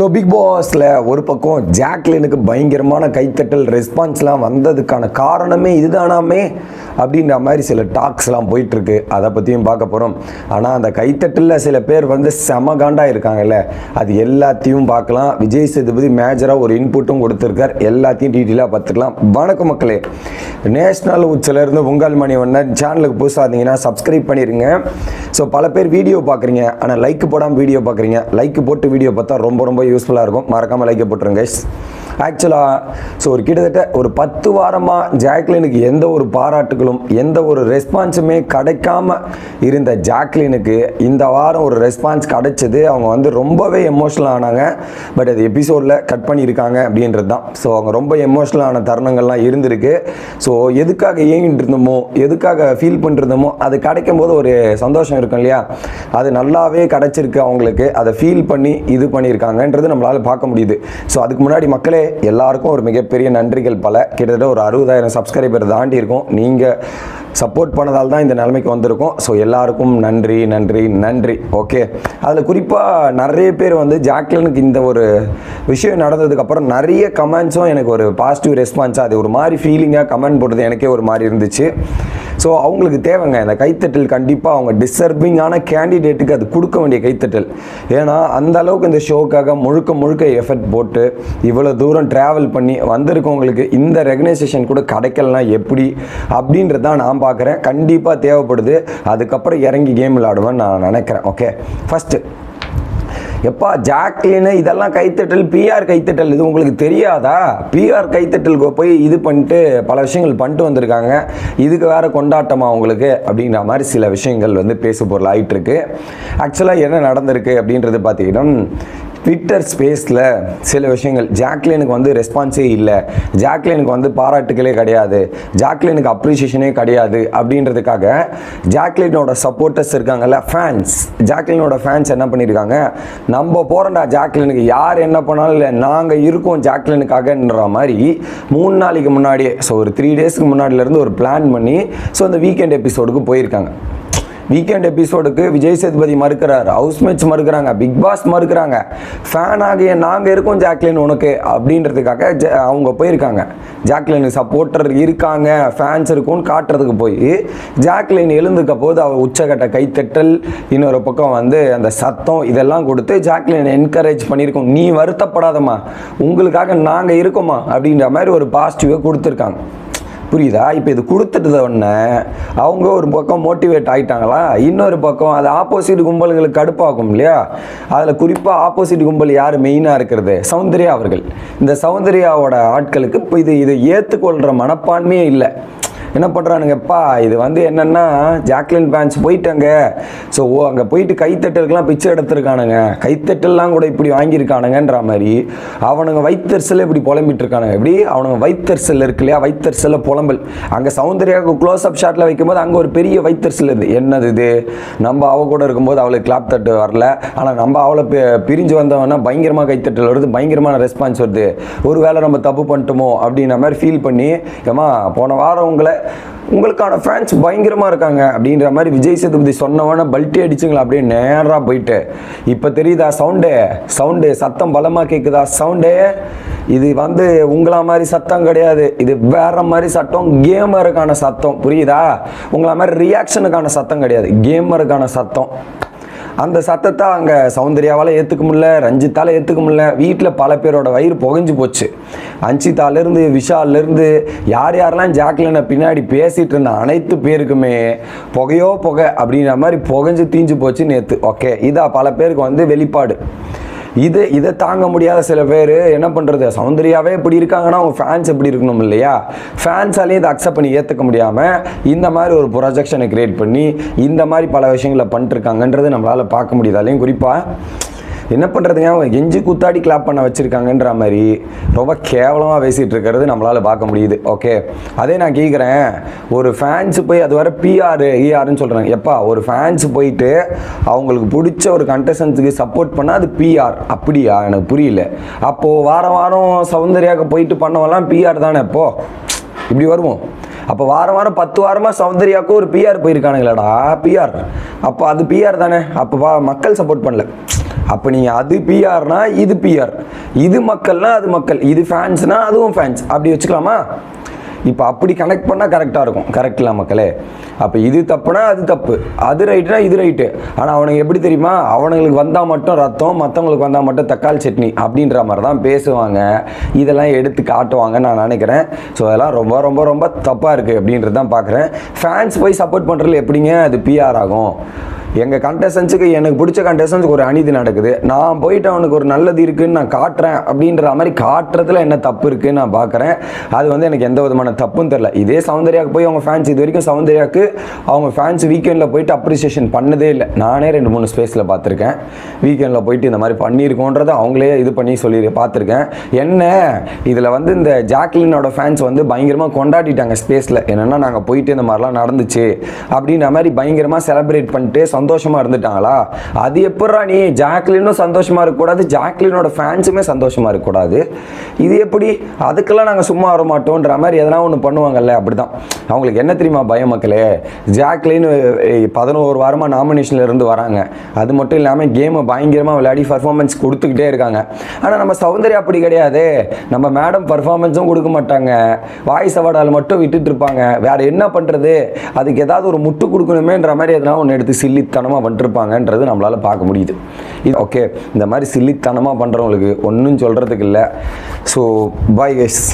So big பாஸில் ஒரு பக்கம் ஜாக்லினுக்கு பயங்கரமான கைத்தட்டல் ரெஸ்பான்ஸ்லாம் வந்ததுக்கான காரணமே இதுதானாமே. அப்படின்ற மாதிரி சில டாக்ஸ்லாம் போயிட்டுருக்கு. அதை பற்றியும் பார்க்க போகிறோம் ஆனால் அந்த கைத்தட்டில் சில பேர் வந்து செமகாண்டாக இருக்காங்கல்ல. அது எல்லாத்தையும் பார்க்கலாம். விஜய் சேதுபதி மேஜராக ஒரு இன்புட்டும் கொடுத்துருக்கார். எல்லாத்தையும் டீட்டெயிலாக பார்த்துக்கலாம். வணக்கம் மக்களே. நேஷ்னல் உச்சிலேருந்து உங்கள் மணி ஒன்று சேனலுக்கு புதுசாக இருந்தீங்கன்னா சப்ஸ்கிரைப் பண்ணிடுங்க ஸோ பல பேர் வீடியோ பார்க்குறீங்க. ஆனால் லைக் போடாமல் வீடியோ பார்க்குறீங்க. லைக் போட்டு வீடியோ பார்த்தா ரொம்ப ரொம்ப யூஸ்ஃபுல்லாக இருக்கும். மறக்காமல் லைக்கை போட்டுருங்க ஆக்சுவலாக ஸோ ஒரு கிட்டத்தட்ட ஒரு பத்து வாரமாக ஜாக்லினுக்கு எந்த ஒரு பாராட்டுகளும் எந்த ஒரு ரெஸ்பான்ஸுமே கிடைக்காம இருந்த ஜாக்லினுக்கு இந்த வாரம் ஒரு ரெஸ்பான்ஸ் கிடைச்சது. அவங்க வந்து ரொம்பவே எமோஷனல் ஆனாங்க. பட் அது எபிசோடில் கட் பண்ணியிருக்காங்க அப்படின்றது தான் ஸோ அவங்க ரொம்ப எமோஷனல் ஆன தருணங்கள்லாம் இருந்திருக்கு. ஸோ எதுக்காக ஏங்கிட்டு இருந்தோமோ எதுக்காக ஃபீல் பண்ணிருந்தோமோ அது கிடைக்கும் போது ஒரு சந்தோஷம் இருக்கும் இல்லையா? அது நல்லாவே கிடைச்சிருக்கு அவங்களுக்கு. அதை ஃபீல் பண்ணி இது பண்ணியிருக்காங்கன்றது நம்மளால் பார்க்க முடியுது. ஸோ அதுக்கு முன்னாடி மக்களே எல்லாருக்கும் ஒரு மிகப்பெரிய நன்றிகள் பல. கிட்டத்தட்ட ஒரு அறுபதாயிரம் சப்ஸ்கிரைபர் தாண்டி இருக்கும். நீங்கள் சப்போர்ட் பண்ணதால் தான் இந்த நிலைமைக்கு வந்திருக்கோம். ஸோ எல்லாருக்கும் நன்றி நன்றி நன்றி. ஓகே அதில் குறிப்பாக நிறைய பேர் வந்து ஜாக்லினுக்கு இந்த ஒரு விஷயம் நடந்ததுக்கப்புறம் நிறைய கமெண்ட்ஸும் எனக்கு ஒரு பாசிட்டிவ் ரெஸ்பான்ஸாக அது ஒரு மாதிரி ஃபீலிங்காக கமெண்ட் போடுறது எனக்கே ஒரு மாதிரி இருந்துச்சு. ஸோ அவங்களுக்கு தேவைங்க. இந்த கைத்தட்டல் கண்டிப்பாக அவங்க டிசர்விங்கான கேண்டிடேட்டுக்கு அது கொடுக்க வேண்டிய கைத்தட்டல். ஏன்னா அந்த அளவுக்கு இந்த ஷோக்காக முழுக்க முழுக்க எஃபர்ட் போட்டு இவ்வளோ தூரம் ட்ராவல் பண்ணி வந்திருக்கவங்களுக்கு இந்த ரெகனைசேஷன் கூட கிடைக்கலனா எப்படி? அப்படின்றது தான் நான் பார்க்குறேன். கண்டிப்பாக தேவைப்படுது. அதுக்கப்புறம் இறங்கி கேம் விளாடுவேன்னு நான் நினைக்கிறேன். ஓகே ஃபஸ்ட்டு எப்பா ஜாக்லின்னு இதெல்லாம் கைத்தட்டல் பிஆர் கைத்தட்டல் இது உங்களுக்கு தெரியாதா? பிஆர் கைத்தட்டலுக்கு போய் இது பண்ணிட்டு பல விஷயங்கள் பண்ணிட்டு வந்திருக்காங்க. இதுக்கு வேற கொண்டாட்டமா உங்களுக்கு? அப்படிங்கிற மாதிரி சில விஷயங்கள் வந்து பேசு பொருள் ஆகிட்டுருக்கு ஆக்சுவலாக என்ன நடந்திருக்கு அப்படின்றது பார்த்தீங்கன்னா ட்விட்டர் ஸ்பேஸில் சில விஷயங்கள். ஜாக்லினுக்கு வந்து ரெஸ்பான்ஸே இல்லை. ஜாக்லினுக்கு வந்து பாராட்டுகளே கிடையாது. ஜாக்லினுக்கு அப்ரிசியேஷனே கிடையாது அப்படின்றதுக்காக ஜாக்லினோட சப்போர்ட்டர்ஸ் இருக்காங்கல்ல ஃபேன்ஸ் ஜாக்லினோட ஃபேன்ஸ் என்ன பண்ணியிருக்காங்க நம்ம போகிறோம்டா ஜாக்லினுக்கு யார் என்ன பண்ணாலும் இல்லை நாங்கள் இருக்கோம் ஜாக்லினுக்காகன்ற மாதிரி மூணு நாளைக்கு முன்னாடியே ஸோ ஒரு த்ரீ டேஸ்க்கு முன்னாடிலேருந்து ஒரு பிளான் பண்ணி ஸோ அந்த வீக்கெண்ட் எபிசோடுக்கு போயிருக்காங்க. வீக்கெண்ட் எபிசோடுக்கு விஜய் சேதுபதி மறுக்கிறார். ஹவுஸ் மேட்ச் மறுக்கிறாங்க. பிக் பாஸ் மறுக்கிறாங்க. ஃபேன் ஆகிய நாங்கள் இருக்கோம் ஜாக்லின் உனக்கு அப்படின்றதுக்காக அவங்க போயிருக்காங்க. ஜாக்லினுக்கு சப்போர்ட்டர் இருக்காங்க ஃபேன்ஸ் இருக்கும்னு காட்டுறதுக்கு போய் ஜாக்லின் எழுந்துக்க போது அவர் உச்சகட்ட கைத்தட்டல் இன்னொரு பக்கம் வந்து அந்த சத்தம் இதெல்லாம் கொடுத்து ஜாக்லின் என்கரேஜ் பண்ணியிருக்கோம். நீ வருத்தப்படாதம்மா. உங்களுக்காக நாங்கள் இருக்கோமா அப்படின்ற மாதிரி ஒரு பாசிட்டிவை கொடுத்துருக்காங்க. புரியுதா? இப்போ இது கொடுத்துட்டத உடனே அவங்க ஒரு பக்கம் மோட்டிவேட் ஆகிட்டாங்களா இன்னொரு பக்கம் அது ஆப்போசிட் கும்பல்களுக்கு கடுப்பாகும் இல்லையா? அதில் குறிப்பாக ஆப்போசிட் கும்பல் யார்? மெயினாக இருக்கிறது சௌந்தர்யா அவர்கள். இந்த சௌந்தர்யாவோட ஆட்களுக்கு இப்போ இது இதை ஏற்றுக்கொள்கிற மனப்பான்மையே இல்லை. என்ன பண்ணுறானுங்கப்பா இது வந்து என்னென்னா ஜாக்லின் பேன்ஸ் போயிட்டாங்க. ஸோ ஓ அங்கே போயிட்டு கைத்தட்டலுக்கெல்லாம் பிச்சை எடுத்திருக்கானுங்க. கைத்தட்டல்லாம் கூட இப்படி வாங்கியிருக்கானுங்கன்ற மாதிரி அவனுங்க வைத்தரிசலில் இப்படி புலம்பிட்டு இருக்கானுங்க எப்படி? அவனுங்க வைத்தரிசல் இருக்கு இல்லையா? வைத்தரிசலில் புலம்பல். அங்கே சௌந்தர்யாவுக்கு க்ளோஸ் அப் ஷாட்டில் வைக்கும்போது அங்கே ஒரு பெரிய வைத்தரிசல் இது. என்னது இது? நம்ம அவ கூட இருக்கும்போது அவளுக்கு கிளாப் தட்டு வரல. ஆனால் நம்ம அவளை பிரிஞ்சு வந்தவனா பயங்கரமாக கைத்தட்டல் வருது. பயங்கரமான ரெஸ்பான்ஸ் வருது. ஒரு வேளை நம்ம தப்பு பண்ணிட்டோமோ அப்படின்ற மாதிரி ஃபீல் பண்ணி ஏமா போன வாரம் உங்களை உங்களுக்கான ஃபேன்ஸ் பயங்கரமாக இருக்காங்க அப்படின்ற மாதிரி விஜய் சேதுபதி சொன்னவன பல்ட்டி அடிச்சுங்களா அப்படியே நேராக போயிட்டு. இப்போ தெரியுதா சவுண்டு சவுண்டு சத்தம் பலமாக கேட்குதா சவுண்டு இது வந்து உங்களா மாதிரி சத்தம் கிடையாது. இது வேற மாதிரி சத்தம் கேமருக்கான சத்தம். புரியுதா? உங்களா மாதிரி ரியாக்ஷனுக்கான சத்தம் கிடையாது. கேமருக்கான சத்தம். அந்த சத்தத்தை அங்கே சௌந்தர்யாவால் ஏற்றுக்க முடியல ரஞ்சித்தால் ஏற்றுக்க முடியல. வீட்டில் பல பேரோட வயிறு புகைஞ்சு போச்சு. அஞ்சிதாலேருந்து விஷால்லேருந்து யார் யாரெல்லாம் ஜாக்லினை பின்னாடி பேசிகிட்டு இருந்த அனைத்து பேருக்குமே புகையோ புகை அப்படின்ற மாதிரி புகைஞ்சு தீஞ்சு போச்சு நேற்று ஓகே இதா பல பேருக்கு வந்து வெளிப்பாடு. இது இதை தாங்க முடியாத சில பேர் என்ன பண்ணுறது சௌந்தர்யாவே இப்படி இருக்காங்கன்னா அவங்க ஃபேன்ஸ் எப்படி இருக்கணும் இல்லையா? ஃபேன்ஸாலேயும் இதை அக்செப்ட் பண்ணி ஏற்றுக்க முடியாமல் இந்த மாதிரி ஒரு ப்ரொஜெக்ஷனை க்ரியேட் பண்ணி இந்த மாதிரி பல விஷயங்களை பண்ணிட்டுருக்காங்கன்றது நம்மளால் பார்க்க முடியுது. அதுலேயும் குறிப்பாக என்ன பண்ணுறதுங்க அவங்க எஞ்சி கூத்தாடி கிளாப் பண்ண வச்சுருக்காங்கன்ற மாதிரி ரொம்ப கேவலமாக பேசிகிட்டு இருக்கிறது நம்மளால் பார்க்க முடியுது. ஓகே அதே நான் கேட்குறேன் ஒரு ஃபேன்ஸ் போய் அது வர பிஆர் இஆர்னு சொல்கிறாங்க எப்பா ஒரு ஃபேன்ஸ் போயிட்டு அவங்களுக்கு பிடிச்ச ஒரு கண்டஸ்டன்ஸுக்கு சப்போர்ட் பண்ணால் அது பிஆர் அப்படியா? எனக்கு புரியல. அப்போது வாரம் வாரம் சௌந்தர்யாவுக்கு போயிட்டு பண்ணவெல்லாம் பிஆர் தானே? இப்போ இப்படி வருவோம். அப்போ வாரம் வாரம் பத்து வாரமாக சௌந்தர்யாவுக்கும் ஒரு பிஆர் போயிருக்கானுங்களடா பிஆர் அப்போ அது பிஆர் தானே? அப்போ மக்கள் சப்போர்ட் பண்ணல. அப்போ நீங்கள் அது பிஆர்னா இது பிஆர் இது மக்கள்னா அது மக்கள். இது ஃபேன்ஸ்னா அதுவும் ஃபேன்ஸ் அப்படி வச்சுக்கலாமா? இப்போ அப்படி கனெக்ட் பண்ணால் கரெக்டாக இருக்கும். கரெக்டில் மக்களே. அப்போ இது தப்புனா அது தப்பு. அது ரைட்டுனா இது ரைட்டு ஆனால் அவனுக்கு எப்படி தெரியுமா? அவனுங்களுக்கு வந்தால் மட்டும் ரத்தம் மற்றவங்களுக்கு வந்தால் மட்டும் தக்காளி சட்னி அப்படின்ற மாதிரி தான் பேசுவாங்க. இதெல்லாம் எடுத்து காட்டுவாங்கன்னு நான் நினைக்கிறேன். ஸோ அதெல்லாம் ரொம்ப ரொம்ப ரொம்ப தப்பாக இருக்குது அப்படின்றது தான் பார்க்குறேன் ஃபேன்ஸ் போய் சப்போர்ட் பண்ணுறதுல எப்படிங்க? அது பிஆர் ஆகும். எங்கள் கண்டஸ்டன்ஸுக்கு எனக்கு பிடிச்ச கண்டஸ்டன்ஸுக்கு ஒரு அநீதி நடக்குது. நான் போயிட்டு அவனுக்கு ஒரு நல்லது இருக்குன்னு நான் காட்டுறேன் அப்படின்ற மாதிரி காட்டுறதுல என்ன தப்பு இருக்குன்னு நான் பார்க்குறேன். அது வந்து எனக்கு எந்த விதமான தப்பும் தெரில இதே சௌந்தர்யாவுக்கு போய் அவங்க ஃபேன்ஸ் இது வரைக்கும் சௌந்தர்யாவுக்கு அவங்க ஃபேன்ஸ் வீக்கெண்டில் போயிட்டு அப்ரிசியேஷன் பண்ணதே இல்லை. நானே ரெண்டு மூணு ஸ்பேஸில் பார்த்துருக்கேன். வீக்கெண்டில் போயிட்டு இந்த மாதிரி பண்ணியிருக்கோன்றதை அவங்களே இது பண்ணி சொல்லி பார்த்துருக்கேன். என்ன? இதில் வந்து இந்த ஜாக்லினோட ஃபேன்ஸ் வந்து பயங்கரமாக கொண்டாடிட்டாங்க ஸ்பேஸில் என்னென்னா நாங்கள் போயிட்டு இந்த மாதிரிலாம் நடந்துச்சு அப்படின்ற மாதிரி பயங்கரமாக செலப்ரேட் பண்ணிட்டு சந்தோஷமாக இருந்துட்டாங்களா? அது எப்பட்றா நீ ஜாக்லினும் சந்தோஷமாக இருக்கக்கூடாது ஜாக்லினோட ஃபேன்ஸுமே சந்தோஷமாக இருக்கக்கூடாது. இது எப்படி? அதுக்கெல்லாம் நாங்கள் சும்மா வர மாட்டோன்ற மாதிரி எதனா ஒன்று பண்ணுவாங்கல்ல அப்படி தான் அவங்களுக்கு என்ன தெரியுமா பயம் மக்களே? ஜாக்லின் பதினோரு வாரமாக நாமினேஷனில் இருந்து வராங்க. அது மட்டும் இல்லாமல் கேமை பயங்கரமாக விளையாடி பர்ஃபார்மன்ஸ் கொடுத்துக்கிட்டே இருக்காங்க. ஆனால் நம்ம சௌந்தர்யா அப்படி கிடையாது. நம்ம மேடம் பர்ஃபார்மன்ஸும் கொடுக்க மாட்டாங்க. வாய்ஸ் அவார்டால் மட்டும் விட்டுட்டு இருப்பாங்க. வேற என்ன பண்ணுறது அதுக்கு ஏதாவது ஒரு முட்டு கொடுக்கணுமேன்ற மாதிரி எதனா ஒன்று எடுத்து சில்லித்தனமாக பண்ணிருப்பாங்கன்றது நம்மளால் பார்க்க முடியுது. இது ஓகே இந்த மாதிரி சில்லித்தனமாக பண்ணுறவங்களுக்கு ஒன்றும் சொல்கிறதுக்கு இல்லை. So bye guys